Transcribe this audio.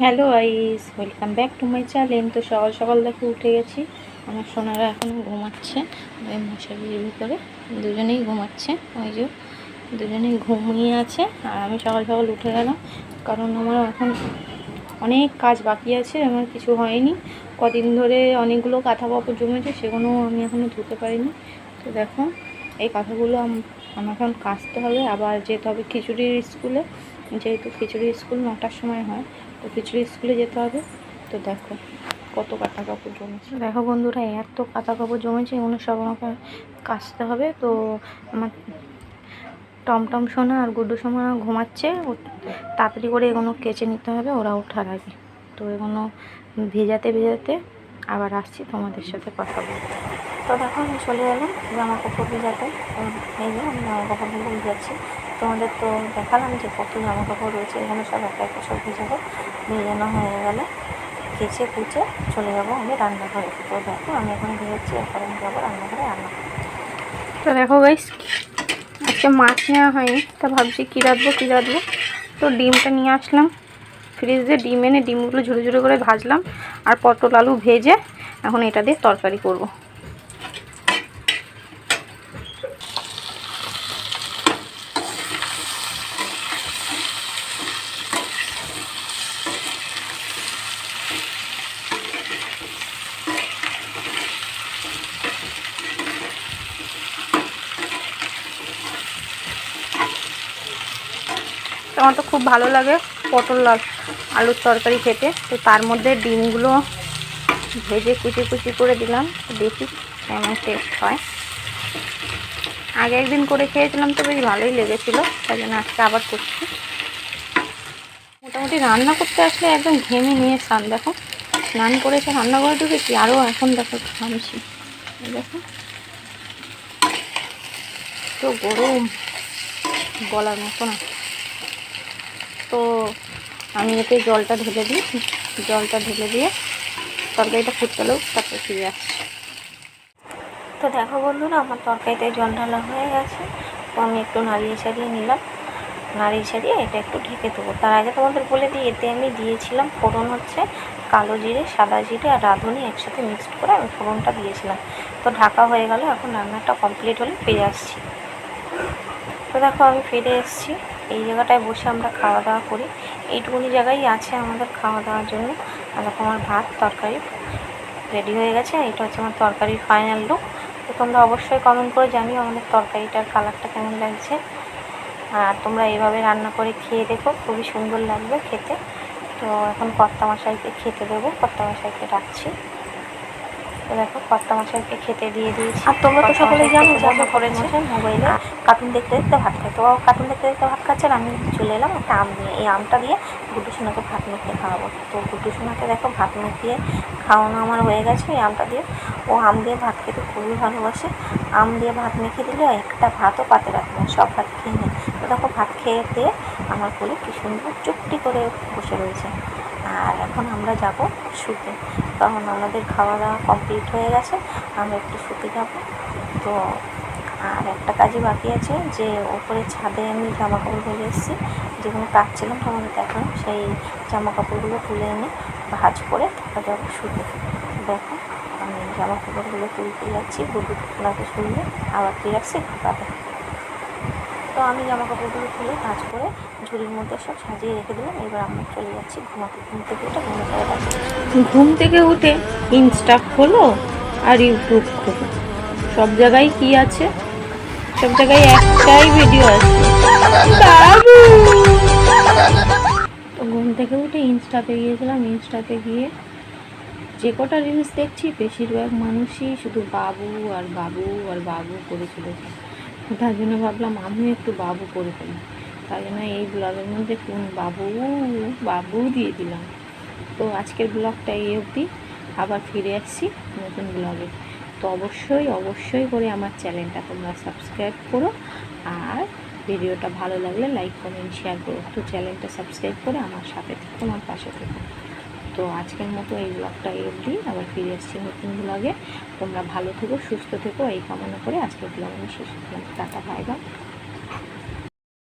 Hello ice welcome back to my channel তো সকাল সকাল দেখে উঠে গেছি। আমার সোনারা এখন ঘুমাচ্ছে। ওই মশারির ভিতরে। দুজনেই ঘুমাচ্ছে। ওই যে দুজনেই ঘুমিয়ে আছে। আর আমি সকাল সকাল উঠে গেলাম। কারণ আমার এখন অনেক কাজ বাকি আছে। আমার কিছু হয়নি। কদিন ধরে অনেকগুলো কাঁথা কাপড় জমেছে। সেগুলো আমি এখনও ধুতে পারিনি। তো দেখো, এই কাঁথাগুলো আম- আমার এখন কাচতে হবে, আবার যেতে হবে খিচুড়ির স্কুলে। যেহেতু খিচুড়ির স্কুল নটার সময় হয়, তো খিচুড়ি স্কুলে যেতে হবে। তো দেখো কত কাঁথা কাপড় জমেছে। দেখো বন্ধুরা, এত কাঁথা কাপড় জমেছে এগুলো সব আমাকে কাচতে হবে। তো আমার টমটম সোনা আর গুড্ডু সোনা ঘুমাচ্ছে তাড়াতাড়ি করে এগুলো কেচে নিতে হবে, ওরা ওঠার আগে। তো এগুলো ভেজাতে ভেজাতে আবার আসছি তোমাদের সাথে কথা বলতে। তো দেখো, আমি চলে এলাম জামা কাপড় ভেজাতে এই যে আমি জামা কাপড়গুলো ভেজাচ্ছি তোমাদের তো দেখালাম যে কত জামা কাপড় রয়েছে, এখানে সব একা একা সব ভেজাবো ভেজানো হয়ে গেলে কেচে কুচে চলে যাব আমি রান্নাঘরে। তো দেখো, আমি এখন ভেজাচ্ছি এরপর আমি যাব রান্নাঘরে রান্না। তো দেখো গাইস আজকে মাছ নেওয়া হয়নি, তা ভাবছি কী রাঁধবো কী রাঁধবো? তো ডিমটা নিয়ে আসলাম। ফ্রিজে ডিম এনে ডিমগুলো ঝুড়ো ঝুড়ো করে ভাজলাম আর পটল আলু ভেজে এখন এটা দিয়ে তরকারি করব। আমার তো খুব ভালো লাগে পটল আলুর তরকারি খেতে। তো তার মধ্যে ডিমগুলো ভেজে কুচি কুচি করে দিলাম দেখি কেমন টেস্ট হয়। আগে একদিন করে খেয়েছিলাম তো বেশ ভালোই লেগেছিলো, তাই জন্য আজকে আবার করছি। মোটামুটি রান্না করতে আসলে একদম ঘেমে নিয়ে স্নান, দেখো। স্নান করেছে রান্না করে ঢুকেছি আরও এখন দেখো ঘামছি। দেখো। তো গরম বলার মতো না। তো আমি এতে জলটা ঢেলে দিই। জলটা ঢেলে দিয়ে তরকারিটা ফুটতেলেও তারপরে ফিরে আসছি। তো দেখো বন্ধুরা, আমার তরকারিতে জল ঢালা হয়ে গেছে। তো আমি একটু নাড়িয়ে ছাড়িয়ে নিলাম। নাড়িয়ে ছাড়িয়ে এটা একটু ঢেকে দেবো। তার আগে তোমাদের বলে দিই, এতে আমি দিয়েছিলাম ফোড়ন হচ্ছে কালো জিরে, সাদা জিরে আর রাঁধুনি একসাথে মিক্সড করে আমি ফোড়নটা দিয়েছিলাম। তো ঢাকা হয়ে গেল, এখন রান্নাটা কমপ্লিট হলে ফিরে আসছি। তো দেখো আমি ফিরে এসেছি। এই জায়গাটায় বসে আমরা খাওয়া দাওয়া করি। এইটুকুনি জায়গায় আছে আমাদের খাওয়া দাওয়ার জন্য। দেখো আমার ভাত, তরকারি রেডি হয়ে গেছে। এটা হচ্ছে আমার তরকারির ফাইনাল লুক তো তোমরা অবশ্যই কমেন্ট করে জানিও আমাদের তরকারিটার কালারটা কেমন লাগছে। আর তোমরা এইভাবে রান্না করে খেয়ে দেখো, খুবই সুন্দর লাগবে খেতে। তো এখন কর্তা মশাইকে খেতে দেবো। কর্তা মশাইকে রাখছি। দেখো কর্তা মশাইকে খেতে দিয়ে দিয়েছি। আর তোমরা তো সকলেই জানো যে আমার করে মশাই মোবাইলে কার্টুন দেখতে দেখতে ভাত খায় তো কার্টুন দেখতে দেখতে ভাত খাচ্ছে আর আমি চলে এলাম একটা আম নিয়ে। এই আমটা দিয়ে গুড্ডু সোনাকে ভাত মেখে খাওয়াবো। তো গুড্ডু সোনাকে দেখো, ভাত মেখিয়ে খাওয়ানো আমার হয়ে গেছে। এই আমটা দিয়ে ও আম দিয়ে ভাত খেতে খুবই ভালোবাসে। আম দিয়ে ভাত মেখে দিলে একটা ভাতও পাতে রাখবে সব ভাত খেয়ে নেয়। তো দেখো, ভাত খেয়ে দিয়ে আমার কোলে কি সুন্দর চুপটি করে বসে রয়েছে। আর এখন আমরা যাব শুতে। কারণ আমাদের খাওয়া দাওয়া কমপ্লিট হয়ে গেছে, আমরা একটু শুতে যাব। তো আর একটা কাজই বাকি আছে যে ওপরে ছাদে আমি জামা কাপড় ভেজে এসেছি যেগুলো কাটছিলাম তোমাদের দেখালাম, সেই জামা কাপড়গুলো তুলে এনে ভাজ করে তারপর যাব শুতে। দেখো, আমি জামা কাপড়গুলো তুলতে যাচ্ছি টুকলাকে শুনলে, আবার ফিরে আসছি ঘুমাতে তো আমি জামা কাপড়গুলো তুলে ভাঁজ করে ঝুড়ির মধ্যে সব সাজিয়ে রেখে দিলাম। এবার আমরা চলে যাচ্ছি ঘুমাতে। ঘুম থেকে উঠে ঘুমে ঘুম থেকে উঠে ইনস্টা খোলো আর ইউটিউব খোলো। সব জায়গায় কি আছে? সব জায়গায় একটাই ভিডিও আছে। তো ঘুম থেকে উঠে ইনস্টাতে গিয়েছিলাম। ইনস্টাতে গিয়ে যে কটা রিলস দেখছি, বেশিরভাগ মানুষই শুধু বাবু আর বাবু আর বাবু করে চলেছে তার জন্য ভাবলাম আমিও একটু বাবু করে ফেলি। তাই জন্য এই ব্লগের মধ্যে কোন বাবু বাবু দিয়ে দিলাম। তো আজকের ব্লগটা এই অবধি। আবার ফিরে আসছি নতুন ব্লগে তো অবশ্যই অবশ্যই করে আমার চ্যানেলটা তোমরা সাবস্ক্রাইব করো। আর ভিডিওটা ভালো লাগলে লাইক কমেন্ট শেয়ার করো। তো চ্যানেলটা সাবস্ক্রাইব করে আমার সাথে থেকো, আমার পাশে থেকো। তো আজকের মতো এই ব্লগটা এই অবধি। আবার ফিরে আসছি নতুন ব্লগে তোমরা ভালো থেকো, সুস্থ থেকো। এই কামনা করে আজকের ব্লগ আমি শেষ করলাম। Tata bye bye